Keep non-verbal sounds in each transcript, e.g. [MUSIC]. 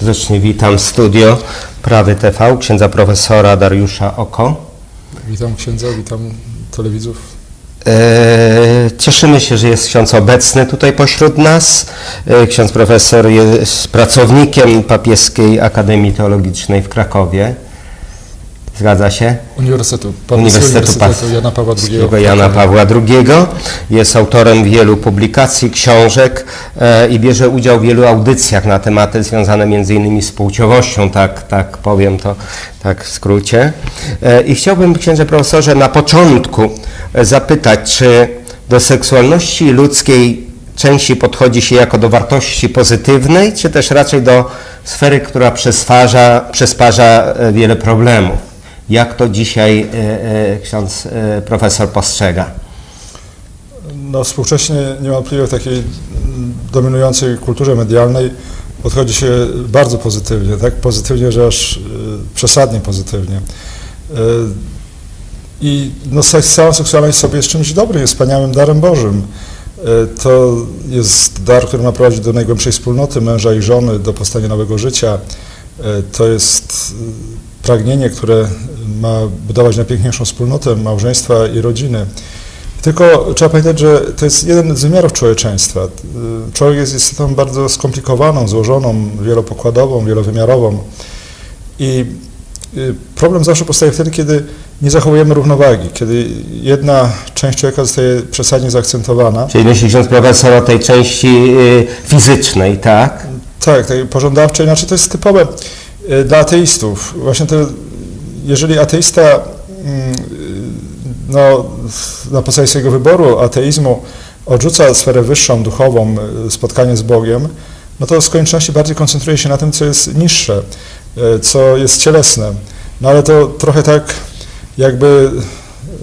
Serdecznie witam w studio Prawy TV księdza profesora Dariusza Oko. Witam księdza, witam telewidzów. E, Cieszymy się, że jest ksiądz obecny tutaj pośród nas. E, Ksiądz profesor jest pracownikiem Papieskiej Akademii Teologicznej w Krakowie. Zgadza się? Uniwersytetu, Uniwersytetu Uniwersytetu Jana Pawła II. Jana Pawła II. Jest autorem wielu publikacji, książek e, i bierze udział w wielu audycjach na tematy związane innymi z płciowością, tak, tak powiem to tak w skrócie. E, I chciałbym, księże profesorze, na początku e, zapytać, czy do seksualności ludzkiej części podchodzi się jako do wartości pozytywnej, czy też raczej do sfery, która przysparza e, wiele problemów? Jak to dzisiaj e, e, ksiądz e, profesor postrzega? No, współcześnie niewątpliwie w takiej dominującej kulturze medialnej podchodzi się bardzo pozytywnie, tak pozytywnie, że aż przesadnie pozytywnie. I no, cała seksualność sobie jest czymś dobrym, jest wspaniałym darem Bożym. To jest dar, który ma prowadzić do najgłębszej wspólnoty męża i żony, do powstania nowego życia. To jest pragnienie, które ma budować najpiękniejszą wspólnotę małżeństwa i rodziny. Tylko trzeba pamiętać, że to jest jeden z wymiarów człowieczeństwa. Człowiek jest istotą bardzo skomplikowaną, złożoną, wielopokładową, wielowymiarową. I y, problem zawsze powstaje wtedy, kiedy nie zachowujemy równowagi, kiedy jedna część człowieka zostaje przesadnie zaakcentowana. Czyli myśli ksiądz profesor o tej części y, fizycznej, tak? Tak, tej pożądawczej, znaczy to jest typowe y, dla ateistów. Właśnie to, jeżeli ateista mm, no, na podstawie swojego wyboru ateizmu odrzuca sferę wyższą, duchową, y, spotkanie z Bogiem, no to w konieczności bardziej koncentruje się na tym, co jest niższe, y, co jest cielesne. No ale to trochę tak, jakby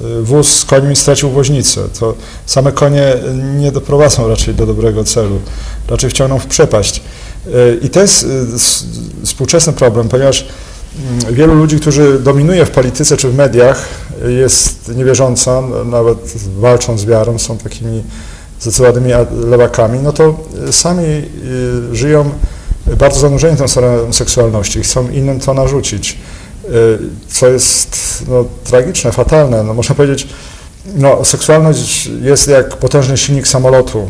y, wóz z końmi stracił woźnicę. To same konie nie doprowadzą raczej do dobrego celu, raczej wciągną w przepaść. I to jest współczesny problem, ponieważ wielu ludzi, którzy dominuje w polityce czy w mediach, jest niewierząca, nawet walczą z wiarą, są takimi zdecydowanymi lewakami, no to y, sami y, żyją bardzo zanurzeni tą sferą seksualności, chcą innym to narzucić, y, co jest no, tragiczne, fatalne. No, można powiedzieć, no, seksualność jest jak potężny silnik samolotu.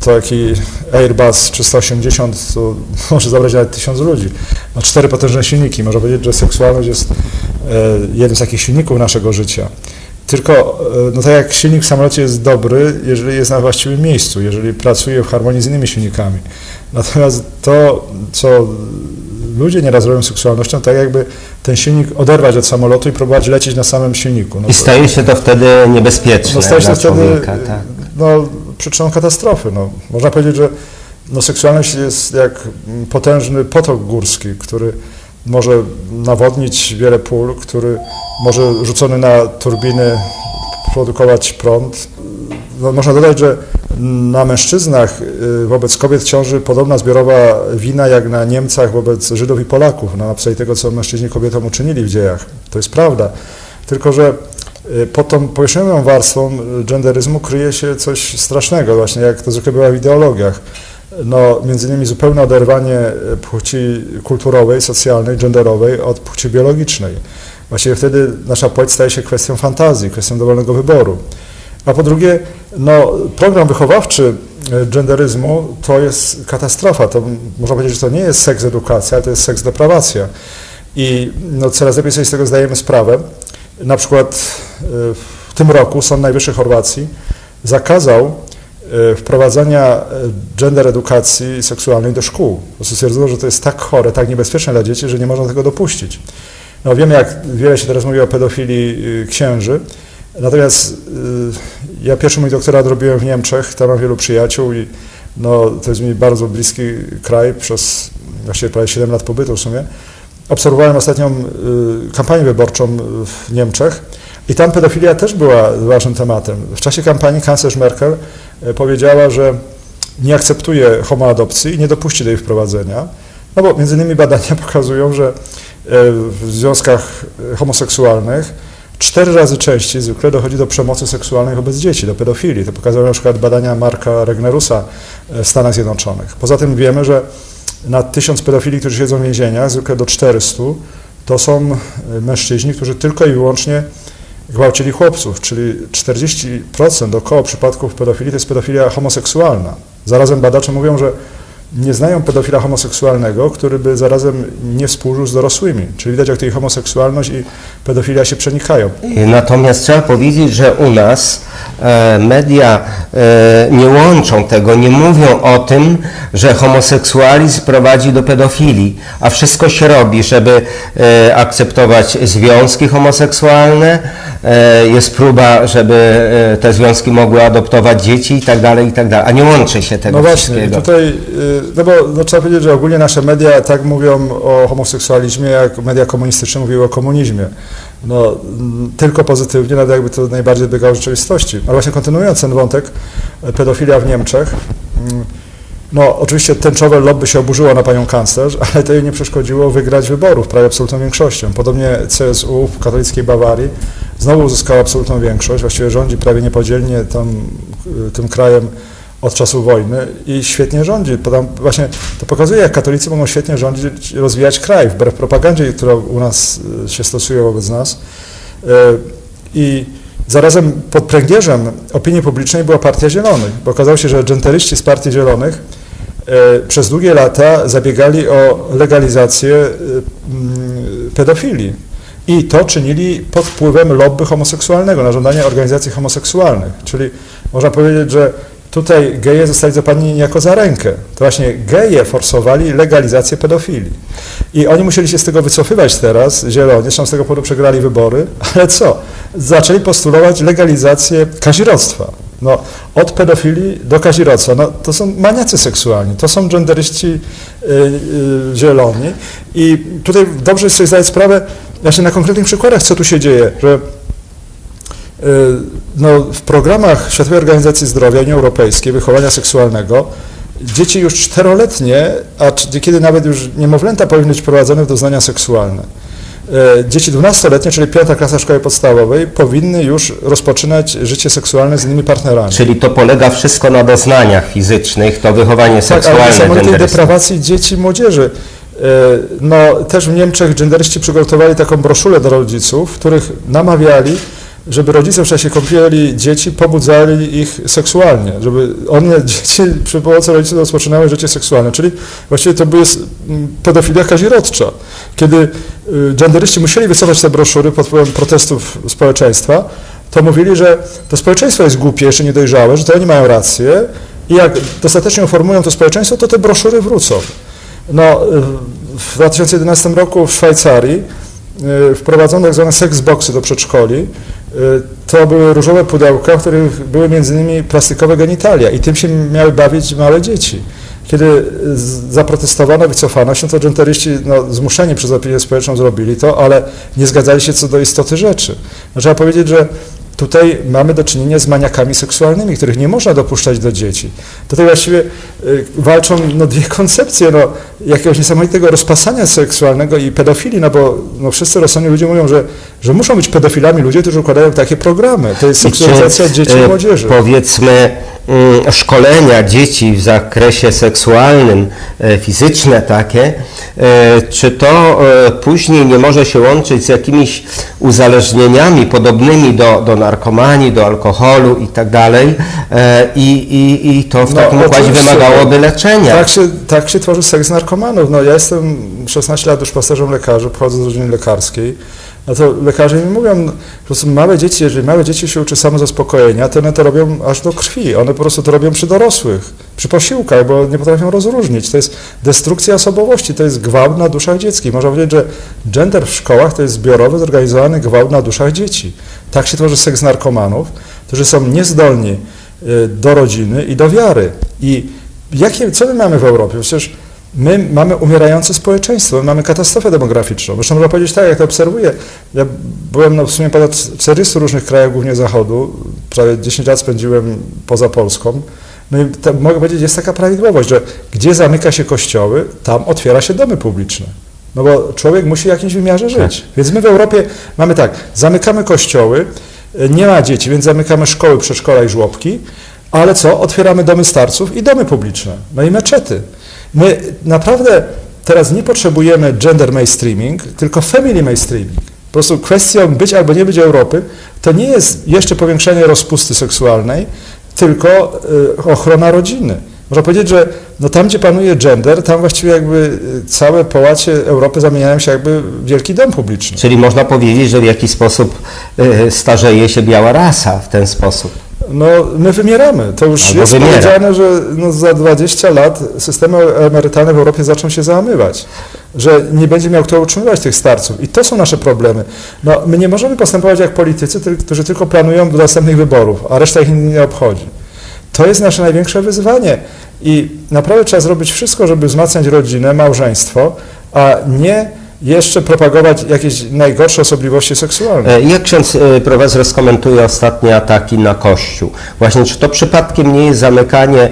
To taki Airbus 380 to [LAUGHS] może zabrać nawet tysiąc ludzi. Ma cztery potężne silniki. Można powiedzieć, że seksualność jest e, jednym z takich silników naszego życia. Tylko, e, no tak jak silnik w samolocie jest dobry, jeżeli jest na właściwym miejscu, jeżeli pracuje w harmonii z innymi silnikami. Natomiast to, co ludzie nieraz robią z seksualnością, tak jakby ten silnik oderwać od samolotu i próbować lecieć na samym silniku. No I to- staje się to wtedy niebezpieczne no staje się dla wtedy człowieka, tak. no, przyczyną katastrofy. No. Można powiedzieć, że no, seksualność jest jak potężny potok górski, który może nawodnić wiele pól, który może rzucony na turbiny produkować prąd. No, można dodać, że na mężczyznach y, wobec kobiet ciąży podobna zbiorowa wina jak na Niemcach wobec Żydów i Polaków, na podstawie tego, co mężczyźni kobietom uczynili w dziejach. To jest prawda. Tylko, że pod tą powierzchniową warstwą y, genderyzmu kryje się coś strasznego, właśnie jak to zwykle bywa w ideologiach. No, między innymi zupełne oderwanie y, płci kulturowej, socjalnej, genderowej od płci biologicznej. Właściwie wtedy nasza płeć staje się kwestią fantazji, kwestią dowolnego wyboru. A po drugie, no, program wychowawczy genderyzmu to jest katastrofa. To można powiedzieć, że to nie jest seks edukacja, ale to jest seks deprawacja. I no, coraz lepiej sobie z tego zdajemy sprawę. Na przykład e, w tym roku Sąd Najwyższy Chorwacji zakazał e, wprowadzania e, gender edukacji seksualnej do szkół. Po prostu stwierdzono, że to jest tak chore, tak niebezpieczne dla dzieci, że nie można tego dopuścić. No wiemy, jak wiele się teraz mówi o pedofilii księży, natomiast ja pierwszy mój doktorat robiłem w Niemczech, tam mam wielu przyjaciół i no, to jest mi bardzo bliski kraj przez właściwie prawie 7 lat pobytu w sumie. Obserwowałem ostatnią y, kampanię wyborczą w Niemczech i tam pedofilia też była ważnym tematem. W czasie kampanii kanclerz Merkel y, powiedziała, że nie akceptuje homoadopcji i nie dopuści do jej wprowadzenia, no bo między innymi badania [LAUGHS] pokazują, że e, w związkach homoseksualnych cztery razy częściej zwykle dochodzi do przemocy seksualnej wobec dzieci, do pedofilii. To pokazują na przykład badania Marka Regnerusa w Stanach Zjednoczonych. Poza tym wiemy, że na tysiąc pedofili, którzy siedzą w więzieniach, zwykle do 400, to są e, mężczyźni, którzy tylko i wyłącznie gwałcili chłopców, czyli 40% około przypadków pedofilii to jest pedofilia homoseksualna. Zarazem badacze mówią, że nie znają pedofila homoseksualnego, który by zarazem nie współżył z dorosłymi. Czyli widać, jak tutaj homoseksualność i pedofilia się przenikają. Natomiast trzeba powiedzieć, że u nas e, media e, nie łączą tego, nie mówią o tym, że homoseksualizm prowadzi do pedofilii, a wszystko się robi, żeby e, akceptować związki homoseksualne, jest próba, żeby e, te związki mogły adoptować dzieci i tak dalej, i tak dalej, a nie łączy się tego No właśnie, wszystkiego. tutaj, y, no bo no, trzeba powiedzieć, że ogólnie nasze media tak mówią o homoseksualizmie, jak media komunistyczne mówiły o komunizmie. No, tylko pozytywnie, nawet jakby to najbardziej odbiegało od rzeczywistości. Ale właśnie kontynuując ten wątek, e, pedofilia w Niemczech, no oczywiście tęczowe lobby się oburzyło na panią kanclerz, [LAUGHS] ale to jej nie przeszkodziło wygrać wyborów prawie absolutną większością. Podobnie CSU w katolickiej Bawarii znowu uzyskała absolutną większość, właściwie rządzi prawie niepodzielnie tam, y, tym krajem od czasu wojny i świetnie rządzi. Podam, właśnie to pokazuje, jak katolicy mogą świetnie rządzić, rozwijać kraj, wbrew propagandzie, która u nas y, się stosuje wobec nas. Y, I zarazem pod pręgierzem opinii publicznej była Partia Zielonych, bo okazało się, że dżenteryści z Partii Zielonych przez długie lata zabiegali o legalizację y, mm, pedofilii. I to czynili pod wpływem lobby homoseksualnego, na żądanie organizacji homoseksualnych. Czyli można powiedzieć, że tutaj geje zostali zapadni niejako za rękę. To właśnie geje forsowali legalizację pedofilii. I oni musieli się z tego wycofywać teraz, zieloni, zresztą z tego powodu przegrali wybory, ale co? Zaczęli postulować legalizację kazirodztwa. No, od pedofilii do kazirodztwa. No, to są maniacy seksualni, to są genderyści y, y, zieloni. I tutaj dobrze jest sobie zdać sprawę, właśnie na konkretnych przykładach, co tu się dzieje, że y, no, w programach Światowej Organizacji Zdrowia Unii Europejskiej wychowania seksualnego dzieci już czteroletnie, a kiedy nawet już niemowlęta powinny być prowadzone w doznania seksualne. E, Dzieci 12-letnie, czyli piąta klasa szkoły podstawowej, powinny już rozpoczynać życie seksualne z innymi partnerami. Czyli to polega wszystko na doznaniach fizycznych, to wychowanie Tak, ale seksualne genderystyczne. deprawacji dzieci i młodzieży. E, No, też w Niemczech genderyści przygotowali taką broszurę do rodziców, w których namawiali, żeby rodzice w czasie kąpieli dzieci pobudzali ich seksualnie, żeby one, dzieci przy pomocy rodziców rozpoczynały życie seksualne, czyli właściwie to była mm, pedofilia kazirodcza, kiedy y, genderyści musieli wycofać te broszury pod wpływem protestów społeczeństwa, to mówili, że to społeczeństwo jest głupie, jeszcze niedojrzałe, że to oni mają rację i jak dostatecznie informują to społeczeństwo, to te broszury wrócą. No, y, w 2011 roku w Szwajcarii y, wprowadzono tak zwane do przedszkoli. Y, To były różowe pudełka, w których były między innymi plastikowe genitalia i tym się miały bawić małe dzieci. Kiedy zaprotestowano, wycofano się, to genderyści no, zmuszeni przez opinię społeczną zrobili to, ale nie zgadzali się co do istoty rzeczy. Trzeba powiedzieć, że Tutaj mamy do czynienia z maniakami seksualnymi, których nie można dopuszczać do dzieci. Tutaj właściwie y, walczą no, dwie [LAUGHS] koncepcje, no, jakiegoś niesamowitego rozpasania seksualnego i pedofilii, no bo no, wszyscy rozsądni ludzie mówią, że, że muszą być pedofilami ludzie, którzy układają takie programy. To jest seksualizacja dzieci i e, młodzieży. Powiedzmy, szkolenia dzieci w zakresie seksualnym, e, fizyczne takie, e, czy to e, później nie może się łączyć z jakimiś uzależnieniami podobnymi do, do narkomanii, do alkoholu i tak dalej i, i, i to w No, takim układzie wymagałoby leczenia. Tak się, tak się tworzy seks narkomanów. No, ja jestem 16 lat duszpasterzem lekarzy, pochodzę z rodziny lekarskiej. No to lekarze mi mówią, no, po prostu małe dzieci, jeżeli małe dzieci się uczy samozaspokojenia, to one to robią aż do krwi. One po prostu to robią przy dorosłych, przy posiłkach, bo nie potrafią rozróżnić. To jest destrukcja osobowości, to jest gwałt na duszach dzieckich. Można powiedzieć, że gender w szkołach to jest zbiorowy, zorganizowany gwałt na duszach dzieci. Tak się tworzy seks narkomanów, którzy są niezdolni y, do rodziny i do wiary. I jakie, co my mamy w Europie? Przecież my mamy umierające społeczeństwo, my mamy katastrofę demograficzną. Zresztą można powiedzieć tak, jak to obserwuję. Ja byłem no, w sumie ponad 40 różnych krajach, głównie zachodu. Prawie 10 lat spędziłem poza Polską. No i to, mogę powiedzieć, jest taka prawidłowość, że gdzie zamyka się kościoły, tam otwiera się domy publiczne. No bo człowiek musi w jakimś wymiarze żyć. Więc my w Europie mamy tak, zamykamy kościoły, nie ma dzieci, więc zamykamy szkoły, przedszkola i żłobki, ale co? Otwieramy domy starców i domy publiczne, no i meczety. My naprawdę teraz nie potrzebujemy gender mainstreaming, tylko family mainstreaming. Po prostu kwestią być albo nie być Europy to nie jest jeszcze powiększenie rozpusty seksualnej, tylko y, ochrona rodziny. Można powiedzieć, że no tam, gdzie panuje gender, tam właściwie jakby y, całe połacie Europy zamieniają się jakby w wielki dom publiczny. Czyli można powiedzieć, że w jakiś sposób e, starzeje się biała rasa w ten sposób. No, my wymieramy. To już Albo jest wymiera. powiedziane, że no, za 20 lat systemy emerytalne w Europie zaczną się załamywać, że nie będzie miał kto utrzymywać tych starców. I to są nasze problemy. No, my nie możemy postępować jak politycy, ty- którzy tylko planują do następnych wyborów, a reszta ich nie obchodzi. To jest nasze największe wyzwanie i naprawdę trzeba zrobić wszystko, żeby wzmacniać rodzinę, małżeństwo, a nie jeszcze propagować jakieś najgorsze osobliwości seksualne. E, Jak ksiądz e, profesor skomentuje ostatnie ataki na Kościół? Właśnie, czy to przypadkiem nie jest zamykanie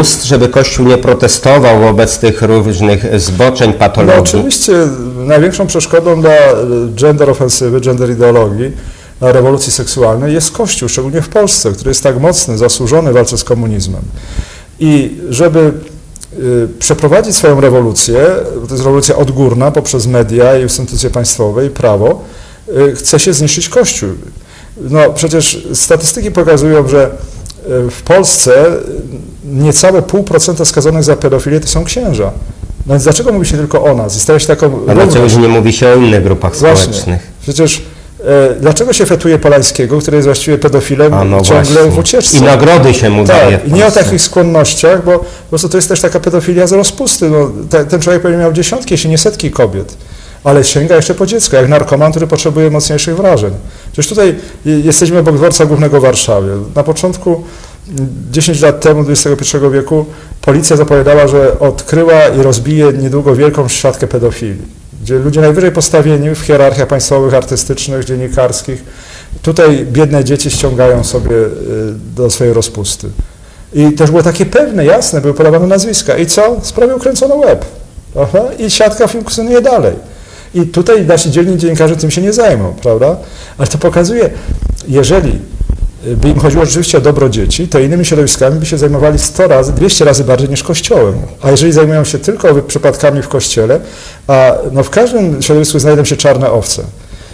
ust, żeby Kościół nie protestował wobec tych różnych zboczeń, No patologii? oczywiście największą przeszkodą dla e, gender ofensywy, gender ideologii, dla rewolucji seksualnej jest Kościół, szczególnie w Polsce, który jest tak mocny, zasłużony w walce z komunizmem. I żeby przeprowadzić swoją rewolucję, to jest rewolucja odgórna poprzez media i instytucje państwowe i prawo, y, chce się zniszczyć Kościół. No przecież statystyki pokazują, że y, w Polsce y, niecałe pół procenta skazanych za pedofilię to są księża. No więc dlaczego mówi się tylko o nas? I stawia się taką A dlaczego nie mówi się o innych grupach Właśnie. społecznych? Przecież e, dlaczego się fetuje Polańskiego, który jest właściwie pedofilem A no ciągle właśnie. w ucieczce? I nagrody się mu daje. Tak, w i nie o takich skłonnościach, bo po prostu to jest też taka pedofilia z rozpusty. No, te, ten człowiek pewnie miał dziesiątki, jeśli nie setki kobiet, ale sięga jeszcze po dziecko, jak narkoman, który potrzebuje mocniejszych wrażeń. Przecież tutaj je- jesteśmy obok dworca głównego w Warszawie. Na początku, m, 10 lat temu, XXI wieku, policja zapowiadała, że odkryła i rozbije niedługo wielką siatkę pedofilii gdzie ludzie najwyżej postawieni w hierarchiach państwowych, artystycznych, dziennikarskich, tutaj biedne dzieci ściągają sobie y, do swojej rozpusty. I też było takie pewne, jasne, były podawane nazwiska. I co? Sprawie ukręcono łeb. Aha, I siatka funkcjonuje dalej. I tutaj nasi dzielni dziennikarze tym się nie zajmą, prawda? Ale to pokazuje, jeżeli by im chodziło rzeczywiście o dobro dzieci, to innymi środowiskami by się zajmowali 100 razy, 200 razy bardziej niż Kościołem. A jeżeli zajmują się tylko przypadkami w Kościele, a no w każdym środowisku znajdą się czarne owce.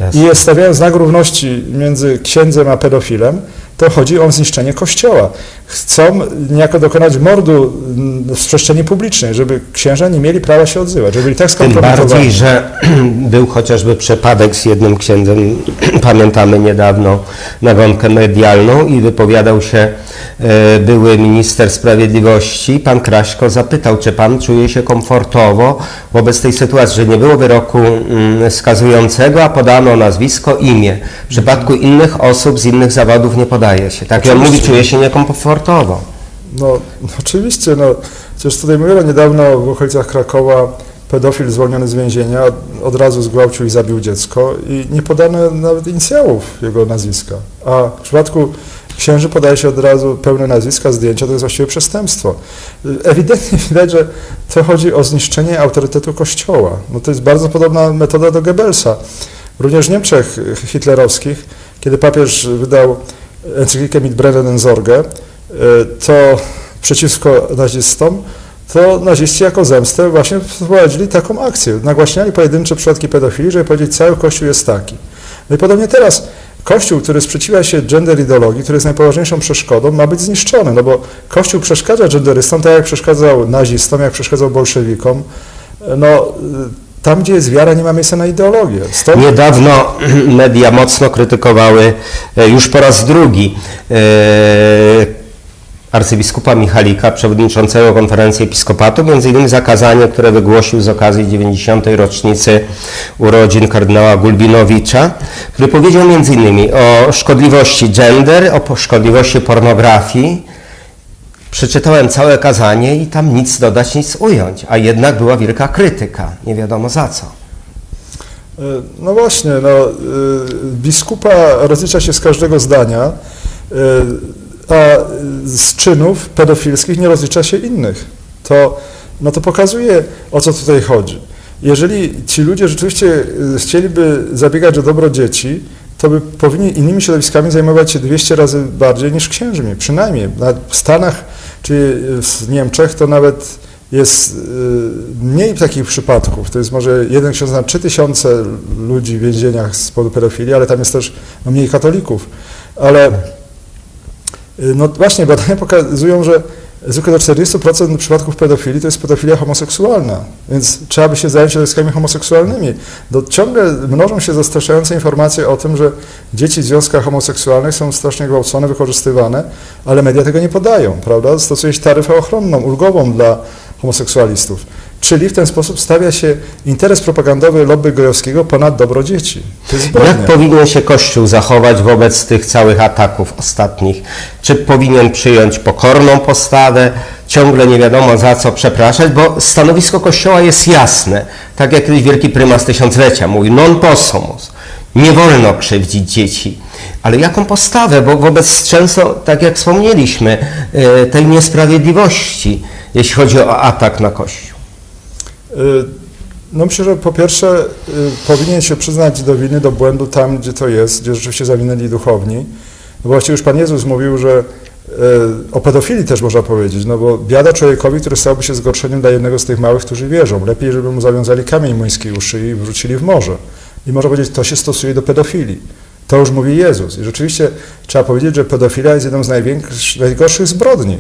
Jasne. I stawiając znak równości między księdzem a pedofilem, to chodzi o zniszczenie Kościoła. Chcą niejako dokonać mordu mm, w przestrzeni publicznej, żeby księża nie mieli prawa się odzywać, żeby byli tak Tym skompromitowani. bardziej, że [CLEARS THROAT] był chociażby przypadek z jednym księdzem, [CLEARS THROAT] pamiętamy niedawno nagonkę medialną i wypowiadał się e, były minister sprawiedliwości, pan Kraśko zapytał, czy pan czuje się komfortowo wobec tej sytuacji, że nie było wyroku mm, skazującego, a podano nazwisko, imię. W przypadku innych osób z innych zawodów nie się. Tak, i on mówi, czuje się niekomfortowo. No, oczywiście, no, przecież tutaj mówiono niedawno w okolicach Krakowa pedofil zwolniony z więzienia od, od razu zgwałcił i zabił dziecko i nie podano nawet inicjałów jego nazwiska. A w przypadku księży podaje się od razu pełne nazwiska, zdjęcia, to jest właściwie przestępstwo. Ewidentnie [LAUGHS] widać, że to chodzi o zniszczenie autorytetu Kościoła. No to jest bardzo podobna metoda do Goebbelsa. Również w Niemczech hitlerowskich, kiedy papież wydał encyklikę Mit brennenden Sorge, e, to przeciwko nazistom, to naziści jako zemstę właśnie wprowadzili taką akcję. Nagłaśniali pojedyncze przypadki pedofilii, żeby powiedzieć, cały Kościół jest taki. No i podobnie teraz Kościół, który sprzeciwia się gender ideologii, który jest najpoważniejszą przeszkodą, ma być zniszczony, no bo Kościół przeszkadza genderystom, tak jak przeszkadzał nazistom, jak przeszkadzał bolszewikom. No, tam, gdzie jest wiara, nie ma miejsca na ideologię. Stąd Niedawno [CLEARS THROAT] media mocno krytykowały e, już po raz drugi e, arcybiskupa Michalika, przewodniczącego konferencji episkopatu, między innymi zakazanie, które wygłosił z okazji 90. rocznicy urodzin kardynała Gulbinowicza, który powiedział między innymi o szkodliwości gender, o szkodliwości pornografii. Przeczytałem całe kazanie i tam nic dodać, nic ująć, a jednak była wielka krytyka, nie wiadomo za co. E, No właśnie, no, y, biskupa rozlicza się z każdego zdania, y, a z czynów pedofilskich nie rozlicza się innych. To, no to pokazuje, o co tutaj chodzi. Jeżeli ci ludzie rzeczywiście chcieliby zabiegać o dobro dzieci, to by powinni innymi środowiskami zajmować się 200 razy bardziej niż księżmi, przynajmniej. Na- W Stanach czy w Niemczech to nawet jest y, mniej takich przypadków. To jest może jeden ksiądz na 3000 ludzi w więzieniach z powodu pedofilii, ale tam jest też no, mniej katolików. Ale y, no właśnie badania pokazują, że zwykle do 40% przypadków pedofilii to jest pedofilia homoseksualna, więc trzeba by się zająć środowiskami homoseksualnymi. Do, ciągle mnożą się zastraszające informacje o tym, że dzieci w związkach homoseksualnych są strasznie gwałcone, wykorzystywane, ale media tego nie podają, prawda? Stosuje się taryfę ochronną, ulgową dla homoseksualistów. Czyli w ten sposób stawia się interes propagandowy lobby gejowskiego ponad dobro dzieci. Jak powinien się Kościół zachować wobec tych całych ataków ostatnich? Czy powinien przyjąć pokorną postawę, ciągle nie wiadomo za co przepraszać, bo stanowisko Kościoła jest jasne. Tak jak kiedyś wielki prymas tysiąclecia mówił, non possumus, nie wolno krzywdzić dzieci. Ale jaką postawę, bo wobec często, tak jak wspomnieliśmy, e, tej niesprawiedliwości, jeśli chodzi o atak na Kościół? Y, No myślę, że po pierwsze y, powinien się przyznać do winy, do błędu tam, gdzie to jest, gdzie rzeczywiście zawinęli duchowni. No właściwie już Pan Jezus mówił, że y, o pedofilii też można powiedzieć, no bo biada człowiekowi, który stałby się zgorszeniem dla jednego z tych małych, którzy wierzą. Lepiej, żeby mu zawiązali kamień młyński u szyi i wrzucili w morze. I można powiedzieć, to się stosuje do pedofilii. To już mówi Jezus. I rzeczywiście trzeba powiedzieć, że pedofilia jest jedną z najgorszych zbrodni.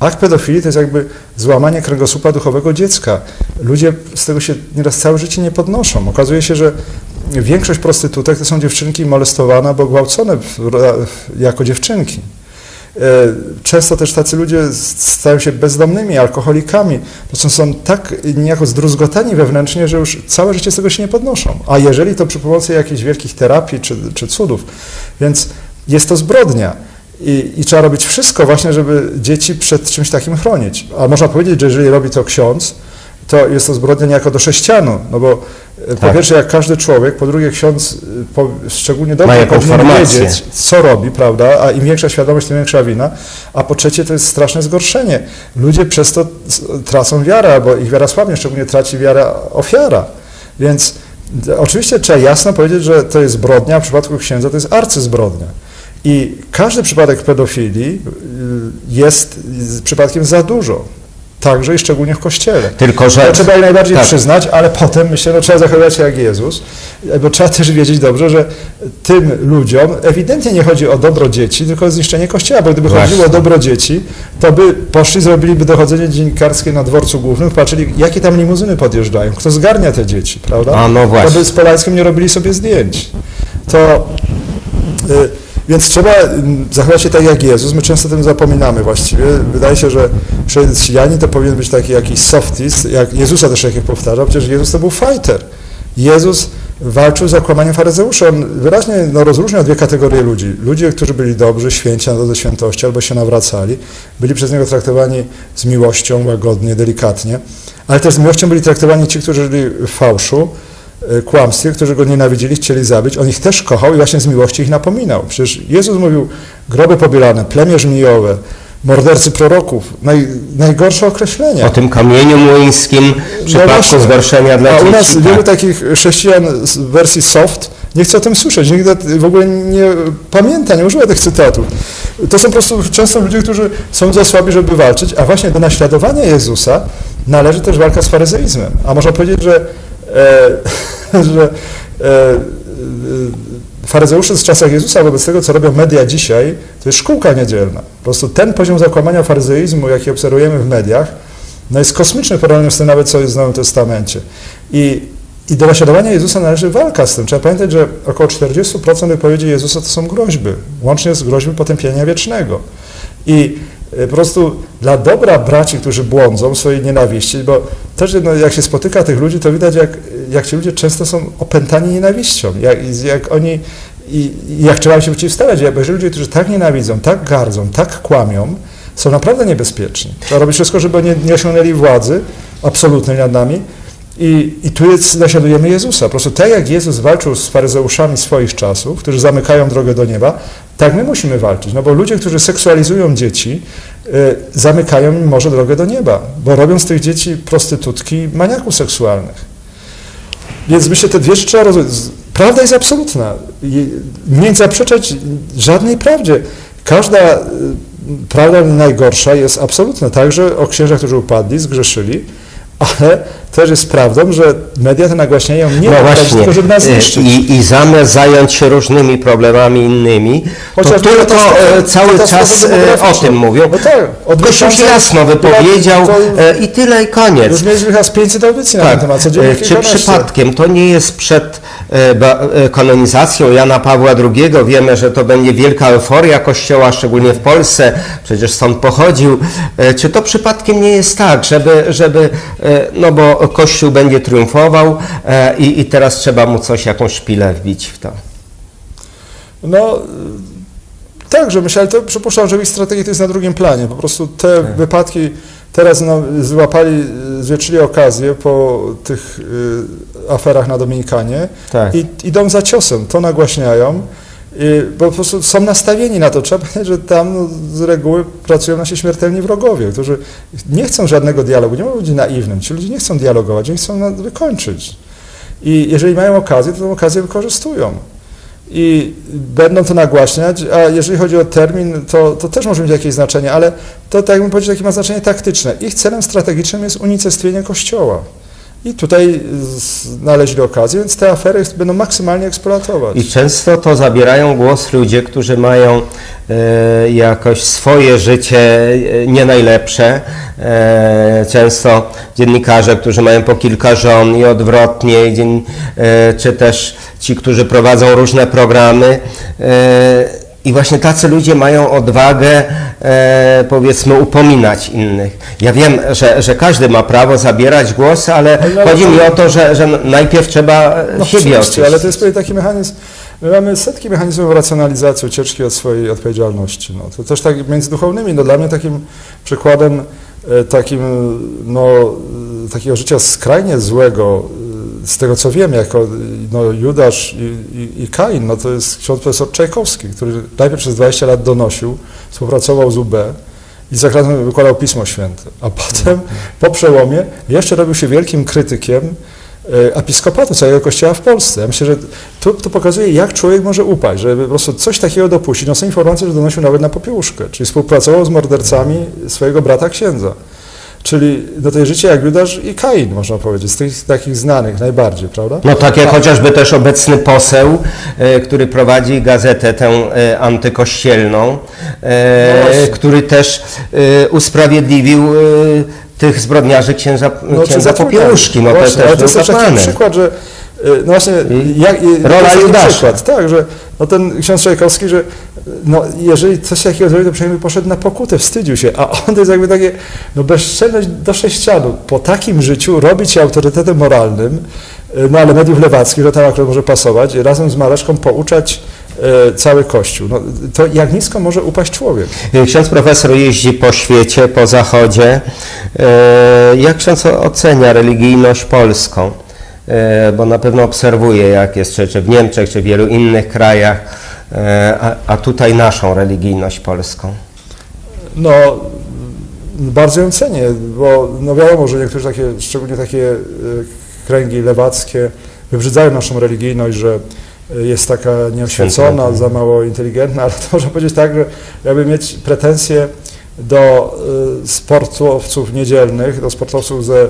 Akt pedofilii to jest jakby złamanie kręgosłupa duchowego dziecka. Ludzie z tego się nieraz całe życie nie podnoszą. Okazuje się, że większość prostytutek to są dziewczynki molestowane albo gwałcone jako dziewczynki. E, Często też tacy ludzie stają się bezdomnymi, alkoholikami. Po prostu są tak niejako zdruzgotani wewnętrznie, że już całe życie z tego się nie podnoszą. A jeżeli to przy pomocy jakichś wielkich terapii czy, czy cudów. Więc jest to zbrodnia. I, I trzeba robić wszystko właśnie, żeby dzieci przed czymś takim chronić. A można powiedzieć, że jeżeli robi to ksiądz, to jest to zbrodnia niejako do sześcianu, no bo e, po Tak. pierwsze jak każdy człowiek, po drugie ksiądz e, po, szczególnie dobrze powinien wiedzieć, co robi, prawda, a im większa świadomość, tym większa wina, a po trzecie to jest straszne zgorszenie. Ludzie przez to tracą wiarę, albo ich wiara słabnie, szczególnie traci wiara ofiara. Więc oczywiście trzeba jasno powiedzieć, że to jest zbrodnia, a w przypadku księdza to jest arcyzbrodnia. I każdy przypadek pedofilii y, jest y, przypadkiem za dużo. Także i szczególnie w kościele. Tylko, że... To trzeba je najbardziej Tak. przyznać, ale potem myślę, że trzeba zachowywać się jak Jezus, bo trzeba też wiedzieć dobrze, że tym ludziom ewidentnie nie chodzi o dobro dzieci, tylko o zniszczenie kościoła, bo gdyby Właśnie. chodziło o dobro dzieci, to by poszli, zrobiliby dochodzenie dziennikarskie na dworcu głównym, patrzyli, jakie tam limuzyny podjeżdżają, kto zgarnia te dzieci, prawda? A, no właśnie. To by z Polańskim nie robili sobie zdjęć. To... Y, więc trzeba mm, zachować się tak jak Jezus. My często tym zapominamy właściwie. Wydaje się, że chrześcijanin to powinien być taki jakiś softies, jak Jezusa też jak powtarzał, przecież Jezus to był fighter. Jezus walczył z okłamaniem faryzeuszy. On wyraźnie no, rozróżniał dwie kategorie ludzi. Ludzie, którzy byli dobrzy, święci na drodze świętości albo się nawracali, byli przez Niego traktowani z miłością, łagodnie, delikatnie, ale też z miłością byli traktowani ci, którzy żyli w fałszu, kłamstwie, którzy go nienawidzili, chcieli zabić. On ich też kochał i właśnie z miłości ich napominał. Przecież Jezus mówił, groby pobielane, plemię żmijowe, mordercy proroków, naj, najgorsze określenia. O tym kamieniu młyńskim w przypadku właśnie. zgorszenia dla A dzieci. u nas tak. wielu takich chrześcijan z wersji soft nie chce o tym słyszeć, nigdy w ogóle nie pamięta, nie używa tych cytatów. To są po prostu często ludzie, którzy są za słabi, żeby walczyć, a właśnie do naśladowania Jezusa należy też walka z faryzeizmem. A można powiedzieć, że, e, [LAUGHS] że e, e, faryzeusze z czasach Jezusa wobec tego, co robią media dzisiaj, to jest szkółka niedzielna. Po prostu ten poziom zakłamania faryzeizmu, jaki obserwujemy w mediach, no jest kosmiczny w porównaniu z tym nawet, co jest w Nowym Testamencie. I, I do naśladowania Jezusa należy walka z tym. Trzeba pamiętać, że około 40% wypowiedzi Jezusa to są groźby, łącznie z groźbą potępienia wiecznego. I e, po prostu dla dobra braci, którzy błądzą w swojej nienawiści, bo też no, jak się spotyka tych ludzi, to widać, jak, jak ci ludzie często są opętani nienawiścią, jak, jak oni i, i jak trzeba się przeciwstawiać, bo jeżeli ludzie, którzy tak nienawidzą, tak gardzą, tak kłamią, są naprawdę niebezpieczni. Trzeba robić wszystko, żeby nie, nie osiągnęli władzy absolutnej nad nami. I, I tu jest, naśladujemy Jezusa. Po prostu tak jak Jezus walczył z faryzeuszami swoich czasów, którzy zamykają drogę do nieba, tak my musimy walczyć. No bo ludzie, którzy seksualizują dzieci, y, zamykają im może drogę do nieba, bo robią z tych dzieci prostytutki maniaków seksualnych. Więc myślę, te dwie rzeczy trzeba rozumieć. Prawda jest absolutna. Nie zaprzeczać żadnej prawdzie. Każda y, prawda najgorsza jest absolutna, także o księżach, którzy upadli, zgrzeszyli, ale też jest prawdą, że media to nagłaśniają nie No to, właśnie, tylko żeby nas e, zniszczyć. i, i zamiast zająć się różnymi problemami innymi, to Chociaż tylko katastrofy- e, cały katastrofy czas e, o tym mówią. No tak, Kościół się jasno wypowiedział to- i tyle i koniec. Już mieliśmy chyba z 500 audycji na ten Tak. temat, codziennie Czy przypadkiem to nie jest przed kanonizacją Jana Pawła II? Wiemy, że to będzie wielka euforia Kościoła, szczególnie w Polsce, przecież stąd pochodził. Czy to przypadkiem nie jest tak, żeby, żeby no bo Kościół będzie triumfował e, i, i teraz trzeba mu coś, jakąś szpilę wbić w to? No, tak, że myślę, ale to przypuszczam, że ich strategia to jest na drugim planie. Po prostu te Tak. wypadki teraz no, złapali, zwietrzyli okazję po tych y, aferach na Dominikanie Tak. i idą za ciosem, to nagłaśniają. Bo po prostu są nastawieni na to. Trzeba pamiętać, [LAUGHS] że tam no, z reguły pracują nasi śmiertelni wrogowie, którzy nie chcą żadnego dialogu. Nie ma ludzi naiwnym. Ci ludzie nie chcą dialogować, oni chcą wykończyć. I jeżeli mają okazję, to tę okazję wykorzystują i będą to nagłaśniać, a jeżeli chodzi o termin, to, to też może mieć jakieś znaczenie, ale to, tak jakbym powiedział, takie ma znaczenie taktyczne. Ich celem strategicznym jest unicestwienie Kościoła. I tutaj znaleźli okazję, więc te afery będą maksymalnie eksploatować. I często to zabierają głos ludzie, którzy mają e, jakoś swoje życie e, nie najlepsze. E, często dziennikarze, którzy mają po kilka żon i odwrotnie, dzien, e, czy też ci, którzy prowadzą różne programy. E, i właśnie tacy ludzie mają odwagę, e, powiedzmy, upominać innych. Ja wiem, że, że każdy ma prawo zabierać głos, ale Ale- chodzi mi o to, że, że najpierw trzeba e, No siebie oczyścić. ale to jest pewien taki mechanizm. My mamy setki mechanizmów racjonalizacji, ucieczki od swojej odpowiedzialności. No, to też tak między duchownymi, no dla mnie takim przykładem e, takim, no, takiego życia skrajnie złego, z tego co wiem, jako no, Judasz i, i, i Kain, no to jest ksiądz profesor Czajkowski, który najpierw przez 20 lat donosił, współpracował z UB i za kratą wykładał Pismo Święte, a potem po przełomie jeszcze robił się wielkim krytykiem e, episkopatu całego kościoła w Polsce. Ja myślę, że to, to pokazuje, jak człowiek może upaść, żeby po prostu coś takiego dopuścić. No są informacje, że donosił nawet na popiełuszkę, czyli współpracował z mordercami swojego brata księdza. Czyli to jest życie jak Judasz i Kain, można powiedzieć, z tych takich znanych najbardziej, prawda? No tak jak chociażby też obecny poseł, e, który prowadzi gazetę tę e, antykościelną, e, No który też e, usprawiedliwił e, tych zbrodniarzy księża, No, księdza. Popiełuszki. No to Właśnie, ale też to jest taki przykład, że no właśnie, jak, to rola Judasza. Przykład, tak, że no ten ksiądz Czajkowski, że no, jeżeli coś takiego zrobił, to przynajmniej poszedł na pokutę, wstydził się, a on to jest jakby takie, no bezczelność do sześcianu. Po takim życiu robić się autorytetem moralnym, y, no ale mediów lewackich, że tam akurat może pasować, razem z Mareczką pouczać y, cały Kościół. No, to jak nisko może upaść człowiek? Ksiądz profesor jeździ po świecie, po zachodzie. E, Jak ksiądz ocenia religijność polską? E, Bo na pewno obserwuje, jak jest czy, w Niemczech, czy w wielu innych krajach, e, a, a tutaj naszą religijność polską. No, bardzo ją cenię, bo no wiadomo, że niektóre takie, szczególnie takie e, kręgi lewackie wybrzydzają naszą religijność, że e, jest taka nieoświecona, za mało inteligentna, [LAUGHS] ale to można powiedzieć tak, że jakby mieć pretensje do e, sportowców niedzielnych, do sportowców ze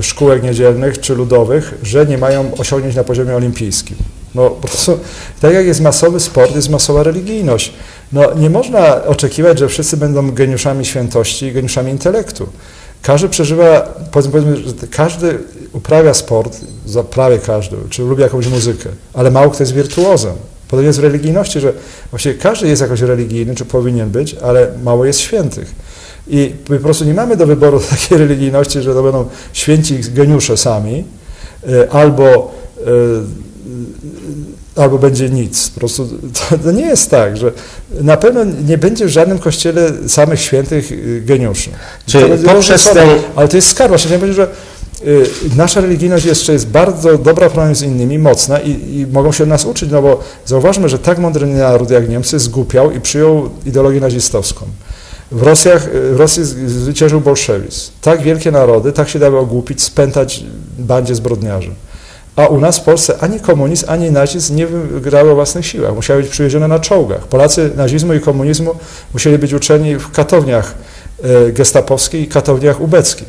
szkółek niedzielnych czy ludowych, że nie mają osiągnięć na poziomie olimpijskim. No po prostu, tak jak jest masowy sport, jest masowa religijność. No nie można oczekiwać, że wszyscy będą geniuszami świętości i geniuszami intelektu. Każdy przeżywa, powiedzmy, że każdy uprawia sport, prawie każdy, czy lubi jakąś muzykę, ale mało kto jest wirtuozem. Podobnie jest w religijności, że właściwie każdy jest jakoś religijny, czy powinien być, ale mało jest świętych. I po prostu nie mamy do wyboru [LAUGHS] takiej religijności, że to będą święci geniusze sami, y, albo, y, albo będzie nic. Po prostu to, nie jest tak, że na pewno nie będzie w żadnym kościele samych świętych y, geniuszy. Czy poprzez formy, Ale to jest skarb. Właśnie chciałem powiedzieć, że y, nasza religijność jeszcze jest bardzo dobra w porównaniu z innymi, mocna i, i mogą się od nas uczyć, no bo zauważmy, że tak mądry naród jak Niemcy zgłupiał i przyjął ideologię nazistowską. W, Rosjach, w Rosji zwyciężył bolszewizm. Tak wielkie narody, tak się dały ogłupić, spętać bandzie zbrodniarzy. A u nas w Polsce ani komunizm, ani nazizm nie wygrały o własnych siłach. Musiały być przywiezione na czołgach. Polacy nazizmu i komunizmu musieli być uczeni w katowniach e, gestapowskich i katowniach ubeckich.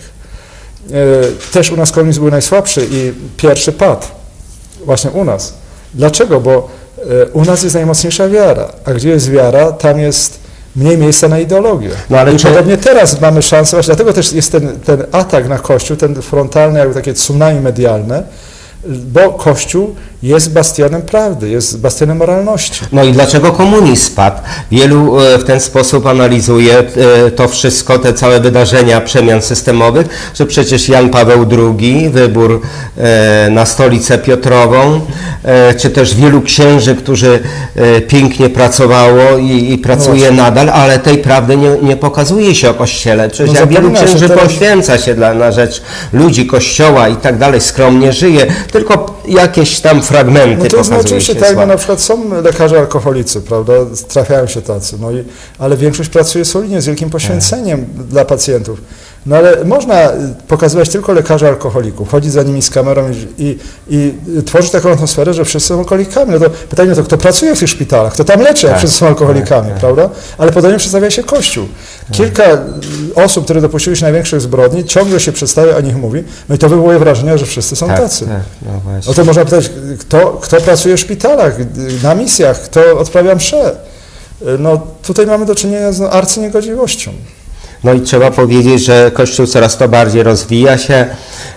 E, Też u nas komunizm był najsłabszy i pierwszy padł. Właśnie u nas. Dlaczego? Bo e, u nas jest najmocniejsza wiara, a gdzie jest wiara, tam jest mniej miejsca na ideologię. No ale I czy- podobnie teraz mamy szansę, właśnie dlatego też jest ten, ten atak na Kościół, ten frontalny, jakby takie tsunami medialne, bo Kościół jest bastionem prawdy, jest bastionem moralności. No i dlaczego komunizm spadł? Wielu e, w ten sposób analizuje e, to wszystko, te całe wydarzenia przemian systemowych, że przecież Jan Paweł II, wybór e, na stolicę Piotrową, czy też wielu księży, którzy pięknie pracowało i, i pracuje właśnie. nadal, ale tej prawdy nie, nie pokazuje się o Kościele. Przecież No jak wielu księży teraz- poświęca się dla, na rzecz ludzi, Kościoła i tak dalej, skromnie żyje, tylko jakieś tam fragmenty No to jest no, oczywiście tak, no na przykład są lekarze alkoholicy, prawda, trafiają się tacy, no i, ale większość pracuje solidnie, z wielkim poświęceniem dla pacjentów. No ale można y, pokazywać tylko lekarzy alkoholików, chodzić za nimi z kamerą i, i, i tworzyć taką atmosferę, że wszyscy są alkoholikami. No to pytanie to, kto pracuje w tych szpitalach, kto tam leczy, jak Tak, wszyscy są alkoholikami, tak, tak. prawda? Ale podobnie przedstawia się Kościół. Kilka y, osób, które dopuściły się największych zbrodni, ciągle się przedstawia, o nich mówi, no i to wywołuje wrażenie, że wszyscy są Tak, tacy. tak, no właśnie. No to można pytać, kto, kto pracuje w szpitalach, na misjach, kto odprawia msze. No tutaj mamy do czynienia z no, arcyniegodziwością. No i trzeba powiedzieć, że Kościół coraz to bardziej rozwija się.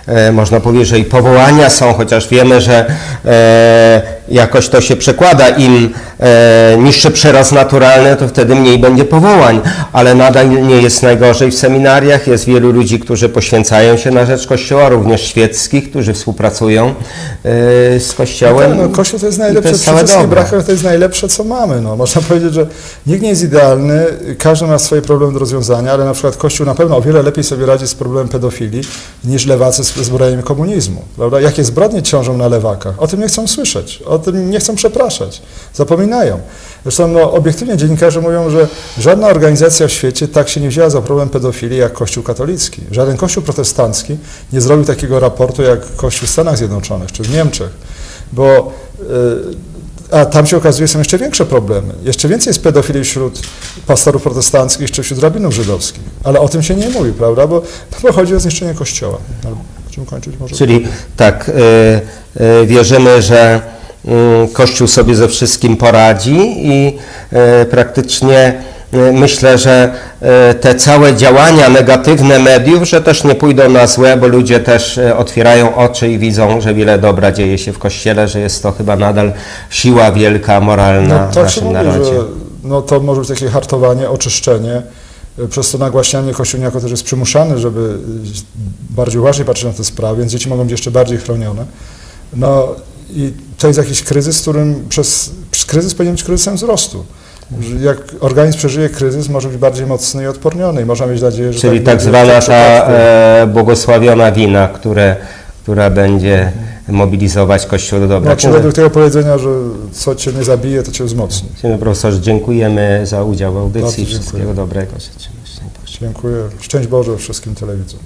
E, można powiedzieć, że i powołania są, chociaż wiemy, że e, jakoś to się przekłada. Im e, niższy przyrost naturalny, to wtedy mniej będzie powołań. Ale nadal nie jest najgorzej w seminariach. Jest wielu ludzi, którzy poświęcają się na rzecz Kościoła, również świeckich, którzy współpracują e, z Kościołem. No, Kościół to jest najlepsze, to jest przy całe wszystkich dobre. brakach to jest najlepsze, co mamy. No. Można powiedzieć, że nikt nie jest idealny, każdy ma swoje problemy do rozwiązania, ale na przykład Kościół na pewno o wiele lepiej sobie radzi z problemem pedofilii niż lewacy z zbrojeniem komunizmu. Prawda? Jakie zbrodnie ciążą na lewakach? O tym nie chcą słyszeć, o tym nie chcą przepraszać, zapominają. Zresztą no, obiektywnie dziennikarze mówią, że żadna organizacja w świecie tak się nie wzięła za problem pedofilii jak Kościół katolicki. Żaden Kościół protestancki nie zrobił takiego raportu jak Kościół w Stanach Zjednoczonych czy w Niemczech, bo y, a tam się okazuje, są jeszcze większe problemy. Jeszcze więcej jest pedofilii wśród pastorów protestanckich czy wśród rabinów żydowskich. Ale o tym się nie mówi, prawda? Bo, bo chodzi o zniszczenie Kościoła. Czyli tak, y, y, wierzymy, że Kościół sobie ze wszystkim poradzi i y, praktycznie y, myślę, że y, te całe działania negatywne mediów, że też nie pójdą na złe, bo ludzie też otwierają oczy i widzą, że wiele dobra dzieje się w Kościele, że jest to chyba nadal siła wielka, moralna No w tak się naszym mówi, narodzie. że no, to może być takie hartowanie, oczyszczenie. Przez to nagłaśnianie Kościół niejako też jest przymuszany, żeby bardziej uważnie patrzeć na te sprawy, więc dzieci mogą być jeszcze bardziej chronione. No i to jest jakiś kryzys, którym przez, przez kryzys powinien być kryzysem wzrostu. Jak organizm przeżyje kryzys, może być bardziej mocny i odporniony i można mieć nadzieję, że Czyli tak w zwana ta e, błogosławiona wina, które, która będzie mobilizować Kościół do dobra. Znaczy według tego powiedzenia, że co cię nie zabije, to cię wzmocni. Panie profesorze, dziękujemy za udział w audycji. Bardzo dziękuję. Wszystkiego dobrego. Dziękuję. Szczęść Boże wszystkim telewidzom.